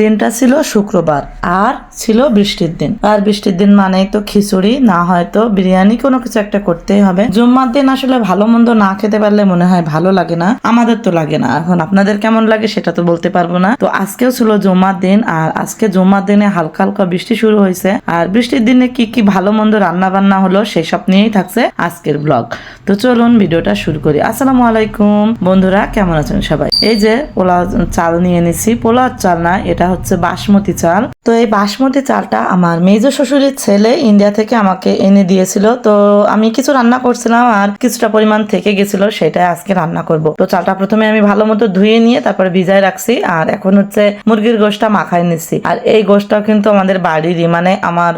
দিনটা ছিল শুক্রবার, আর ছিল বৃষ্টির দিন। আর বৃষ্টির দিন মানেই তো খিচুড়ি, না হয়তো বিরিয়ানি, কোনো কিছু একটা করতেই হবে। জুম্মার দিন আসলে ভালো মন্দ না খেতে পারলে মনে হয় ভালো লাগে না, আমাদের তো লাগে না। এখন আপনাদের কেমন লাগে সেটা তো বলতে পারব না। তো আজকেও ছিল জুম্মার দিন, আর আজকে জুম্মার দিনে হালকা হালকা বৃষ্টি শুরু হয়েছে। আর বৃষ্টির দিনে কি কি ভালো মন্দ রান্না বান্না হলো সেসব নিয়েই থাকছে আজকের ব্লগ। তো চলুন ভিডিওটা শুরু করি। আসসালামু আলাইকুম। বন্ধুরা, কেমন আছেন সবাই? এই যে পোলাও চাল নিয়ে নিছি। পোলাও চাল না, এটা হচ্ছে বাসমতি চাল। তো এই বাসমতি চালটা আমার মেজ শ্বশুরের ছেলে ইন্ডিয়া থেকে আমাকে এনে দিয়েছিল। তো আমি কিছু রান্না করছিলাম আর কিছুটা পরিমাণ থেকে গেছিল, সেটাই আজকে রান্না করব। তো চালটা প্রথমে আমি ভালো মতো ধুয়ে নিয়ে তারপরে ভিজায় রাখছি আর এখন হচ্ছে মুরগির গোশটা মাখায় নিচ্ছি আর এই গোশটাও কিন্তু আমাদের বাড়িরই মানে আমার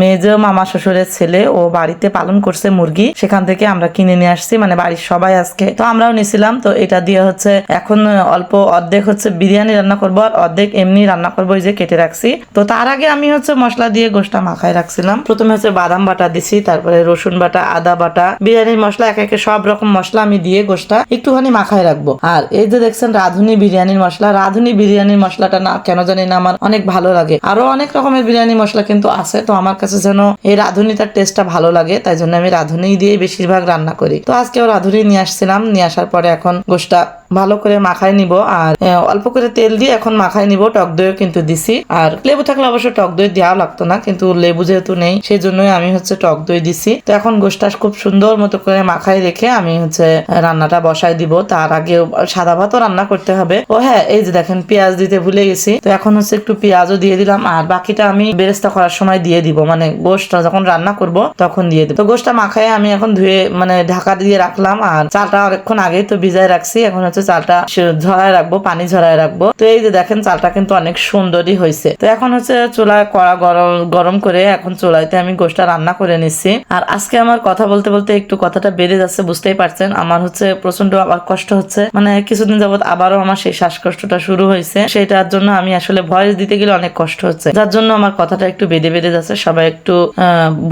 মেজ মামা শ্বশুরের ছেলে, ও বাড়িতে পালন করছে মুরগি। সেখান থেকে আমরা কিনে নিয়ে আসছি মানে বাড়ির সবাই আজকে। তো আমরাও নিছিলাম, তো এটা দিয়ে হচ্ছে এখন অল্প অর্ধেক হচ্ছে বিরিয়ানি রান্না করব, আর অর্ধেক এমনি রান্না করব ওই যে কেটে রাখছি। তো তার আগে আমি হচ্ছে মশলা দিয়ে গোশটা মাখায় রাখছিলাম। প্রথমে হচ্ছে বাদাম বাটা দিছি, তারপরে রসুন বাটা, আদা বাটা। বিরিয়ানির মশলা এক একে সব রকম মশলা আমি দিয়ে গোশটা একটুখানি মাখায় রাখব। আর এই যে দেখছেন রাঁধুনি বিরিয়ানির মশলা, রাঁধুনি বিরিয়ানির মশলাটা না, কেন জানি না আমার অনেক ভালো লাগে। আরও অনেক রকমের বিরিয়ানি মশলা কিন্তু আছে, তো আমার কাছে যেন এই রাঁধুনিটার টেস্টটা ভালো লাগে, তাই জন্য আমি রাঁধুনি দিয়ে বেশিরভাগ রান্না করি। তো আজকেও রাঁধুনি নিয়ে আসছিলাম, নিয়ে আসার পরে এখন গোশটা ভালো করে মাখায় নিব আর অল্প করে তেল দিয়ে এখন মাখায় নিব, টক দইও কিন্তু দিছি। আর লেবু থাকলে অবশ্য টক দই দেওয়া লাগতো না, কিন্তু লেবু যেহেতু নেই সেই জন্যই আমি হচ্ছে টক দই দিছি। তো এখন গোশটা খুব সুন্দর মতো করে মাখায় রেখে আমি হচ্ছে রান্নাটা বসায় দিব। তার আগে সাদা ভাতও রান্না করতে হবে। ও হ্যাঁ এই যে দেখেন, পেঁয়াজ দিতে ভুলে গেছি। তো এখন হচ্ছে একটু পেঁয়াজও দিয়ে দিলাম, আর বাকিটা আমি বেরেস্তা করার সময় দিয়ে দিব। মানে গোশটা যখন রান্না করব, তখন দিয়ে দিব। তো গোশটা মাখায় আমি এখন ধুয়ে মানে ঢাকা দিয়ে রাখলাম, আর চালটা অনেকক্ষণ আগেই তো ভিজায় রাখছি। এখন হচ্ছে চালটা ঝরায় রাখব, পানি ঝরায় রাখব। তো এই যে দেখেন, চালটা কিন্তু অনেক সুন্দরই হয়েছে। তো এখন হচ্ছে চুলায় কড়া গরম গরম করে এখন চুলাইতে আমি গোশটা রান্না করে নিচ্ছি আর আজকে আমার কথা বলতে বলতে একটু কথাটা বেড়ে যাচ্ছে, বুঝতেই পারছেন। আমার হচ্ছে প্রচণ্ড আবার কষ্ট হচ্ছে। মানে কিছুদিন যাবত আবারও আমার সেই শ্বাসকষ্টটা শুরু হয়েছে। সেটার জন্য আমি আসলে ভয়েস দিতে গেলে অনেক কষ্ট হচ্ছে। যার জন্য আমার কথাটা একটু বেড়ে বেড়ে যাচ্ছে। সবাই একটু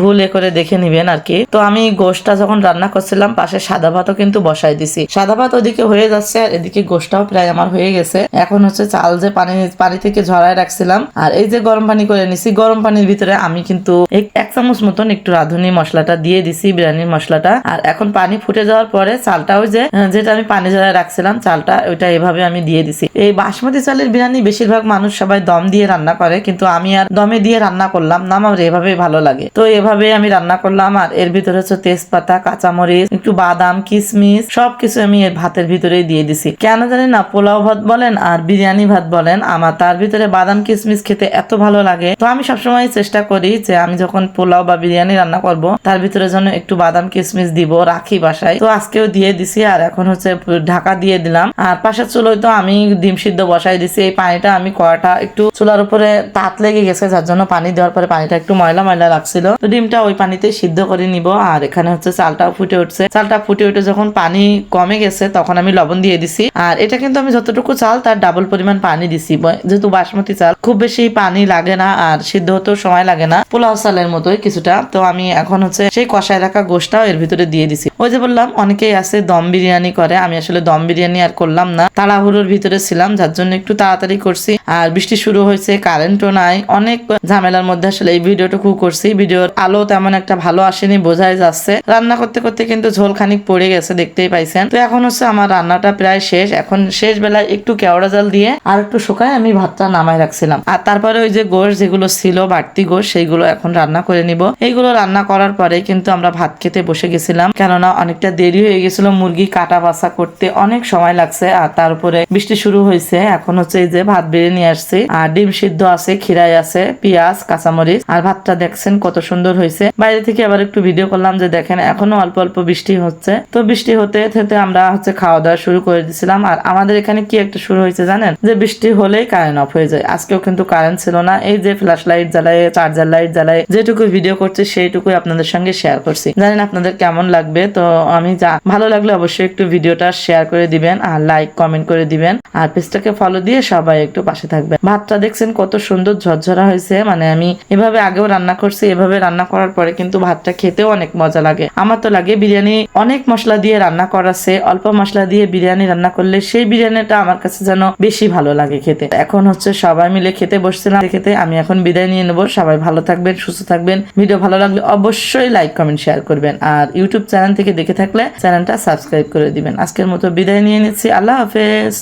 ভুল এ করে দেখে নিবেন আর কি। তো আমি গোশটা যখন রান্না করছিলাম, পাশে সাদা ভাতও কিন্তু বসাই দিছি। সাদা ভাত ওদিকে হয়ে যাচ্ছে আর এদিকে গোশটাও প্রায় আমার হয়ে গেছে। এখন হচ্ছে চাল যে পানি পানি থেকে ঝরায় রাখছিলাম, আর এই যে গরম পানি করে নিছি, গরম পানির ভিতরে আমি কিন্তু এক চামচ মতন একটু রাঁধুনি মশলাটা দিয়ে দিছি, বিরিয়ানির মশলাটা। আর এখন পানি ফুটে যাওয়ার পরে চালটা ওই যে যেটা আমি পানি ঝরায় রাখছিলাম, চালটা ওইটা এভাবে আমি দিয়ে দিছি। এই বাসমতি চালের বিরিয়ানি বেশিরভাগ মানুষ সবাই দম দিয়ে রান্না করে, কিন্তু আমি আর দমে দিয়ে রান্না করলাম না, আমার এভাবেই ভালো লাগে। তো এভাবে আমি রান্না করলাম, আর এর ভিতরে হচ্ছে তেজপাতা, কাঁচামরিচ, একটু বাদাম কিশমিশ সবকিছু আমি এর ভাতের ভিতরেই দিয়ে দিছি। কেন জানি না, পোলাও ভাত বলেন আর বিরিয়ানি ভাত বলেন, আমার তার ভিতরে বাদাম কিসমিস খেতে এত ভালো লাগে। তো আমি সবসময় চেষ্টা করি যে আমি যখন পোলাও বা বিরিয়ানি রান্না করব, তার ভিতরে যেন একটু বাদাম কিশমিশ দিব, রাখি বাসায়। তো আজকেও দিয়ে দিছি আর এখন হচ্ছে ঢাকা দিয়ে দিলাম। আর পাশের চুলোয় তো আমি ডিম সিদ্ধ বসাই দিছি, এই পানিটা আমি কড়াটা একটু চুলার উপরে তাত লেগে গেছে, যার জন্য পানি দেওয়ার পরে পানিটা একটু ময়লা ময়লা লাগছিল। তো ডিমটা ওই পানিতে সিদ্ধ করে নিব, আর এখানে হচ্ছে চালটাও ফুটে উঠছে। চালটা ফুটে উঠে যখন পানি কমে গেছে, তখন আমি লবণ দিয়ে দিছি। আর এটা কিন্তু আমি যতটুকু চাল, তার ডাবল পরিমাণ পানি দিছি। যেহেতু বাসমতি চাল, খুব বেশি পানি লাগে না আর সিদ্ধ হতেও সময় লাগে না। পোলাও চালের মতোই কিছুটা। তো আমি এখন হচ্ছে সেই কষায় রাখা গোশটাও এর ভিতরে দিয়ে দিছি। ওই যে বললাম, অনেকেই আছে দম বিরিয়ানি করে। আমি আসলে দম বিরিয়ানি আর করলাম না। তাড়াহুড়োর ভিতরে ছিলাম, যার জন্য একটু তাড়াতাড়ি করছি। আর বৃষ্টি শুরু হয়েছে কারেন্টও নাই। অনেক ঝামেলার মধ্যে আসলে এই ভিডিওটুকু করছি। ভিডিওর আলো তেমন একটা ভালো আসেনি, বোঝাই যাচ্ছে। রান্না করতে করতে কিন্তু ঝোল খানিক পড়ে গেছে, দেখতেই পাইছেন। তো এখন হচ্ছে আমার রান্নাটা প্রায় শেষ। এখন শেষ বেলায় একটু কেওড়া জাল দিয়ে আর একটু শুকায় আমি ভাতটা নামাই রাখছিলাম। আর তারপরে ওই যে গোশ যেগুলো ছিল, বাড়তি গোশ, সেইগুলো এখন রান্না করে নিব। এইগুলো রান্না করার পরে কিন্তু আমরা ভাত খেতে বসে গেছিলাম। কেননা অনেকটা দেরি হয়ে গেছিল মুরগি কাটা বাছা করতে। অনেক সময় লাগছে আর তার উপরে বৃষ্টি শুরু হয়েছে। এখন হচ্ছে এই যে ভাত বেড়ে নিয়ে আসছি। আর ডিম সিদ্ধ আছে খিরাই আছে, পেঁয়াজ, কাঁচামরিচ। আর ভাতটা দেখছেন কত সুন্দর হয়েছে। বাইরে থেকে আবার একটু ভিডিও করলাম যে দেখেন এখনও অল্প অল্প বৃষ্টি হচ্ছে। তো বৃষ্টি হতে হতে আমরা হচ্ছে খাওয়া দাওয়া শুরু করে দিয়েছিলাম আর আমাদের এখানে কি একটা শুরু হয়েছে জানেন? যে বৃষ্টি হলেই কারেন্ট অফ হয়ে যায়। আজকেও কিন্তু কারেন্ট ছিল না। এই যে ফ্ল্যাশ লাইট জ্বালায় চার্জার লাইট জ্বালায়, যেটুকু ভিডিও করছি সেইটুকুই আপনাদের সঙ্গে শেয়ার করছি। জানেন আপনাদের কেমন লাগবে? তো আমি যা, ভালো লাগলে অবশ্যই একটু ভিডিওটা শেয়ার করে দিবেন আর লাইক কমেন্ট করে দিবেন। আর পেজটাকে ফলো দিয়ে সবাই একটু পাশে থাকবেন। ভাতটা দেখছেন কত সুন্দর ঝরঝরা হয়েছে। মানে আমি এভাবে আগেও রান্না করছি, এভাবে রান্না করার পরে কিন্তু ভাতটা খেতেও অনেক মজা লাগে। আমার তো লাগে বিরিয়ানি অনেক মশলা দিয়ে রান্না করাছে অল্প মশলা দিয়ে বিরিয়ানি বিরিয়ানি রান্না করলে সেই বিরিয়ানিটা আমার কাছে যেন বেশি ভালো লাগে খেতে। এখন হচ্ছে সবাই মিলে খেতে বসছিলাম। খেতে আমি এখন বিদায় নিয়ে নেব। সবাই ভালো থাকবেন, সুস্থ থাকবেন। ভিডিও ভালো লাগলে অবশ্যই লাইক কমেন্ট শেয়ার করবেন। আর ইউটিউব চ্যানেল থেকে দেখে থাকলে চ্যানেলটা সাবস্ক্রাইব করে দিবেন। আজকের মতো বিদায় নিয়ে নিচ্ছি। আল্লাহ হাফেজ।